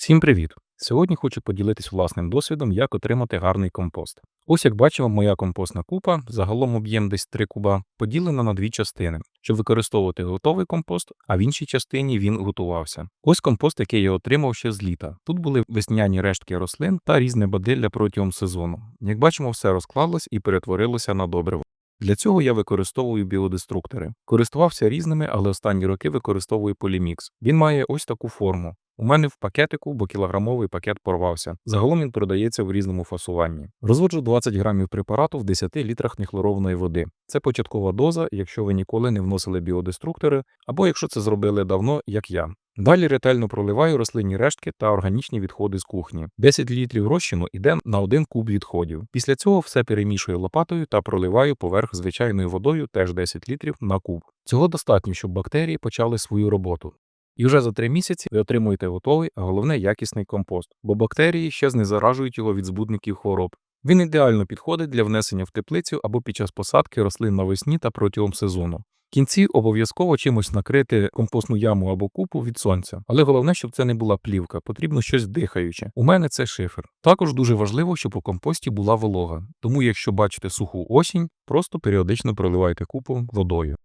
Всім привіт! Сьогодні хочу поділитись власним досвідом, як отримати гарний компост. Ось як бачимо, моя компостна купа, загалом об'єм десь 3 куба, поділена на дві частини, щоб використовувати готовий компост, а в іншій частині він готувався. Ось компост, який я отримав ще з літа. Тут були весняні рештки рослин та різне бадилля протягом сезону. Як бачимо, все розклалось і перетворилося на добриво. Для цього я використовую біодеструктори. Користувався різними, але останні роки використовую полімікс. Він має ось таку форму. У мене в пакетику, бо кілограмовий пакет порвався. Загалом він продається в різному фасуванні. Розводжу 20 грамів препарату в 10 літрах нехлорованої води. Це початкова доза, якщо ви ніколи не вносили біодеструктори, або якщо це зробили давно, як я. Далі ретельно проливаю рослинні рештки та органічні відходи з кухні. 10 літрів розчину йде на 1 куб відходів. Після цього все перемішую лопатою та проливаю поверх звичайною водою теж 10 літрів на куб. Цього достатньо, щоб бактерії почали свою роботу. І вже за три місяці ви отримуєте готовий, а головне якісний компост, бо бактерії ще не заражують його від збудників хвороб. Він ідеально підходить для внесення в теплицю або під час посадки рослин навесні та протягом сезону. В кінці обов'язково чимось накрити компостну яму або купу від сонця, але головне, щоб це не була плівка, потрібно щось дихаюче. У мене це шифер. Також дуже важливо, щоб у компості була волога. Тому, якщо бачите суху осінь, просто періодично проливайте купу водою.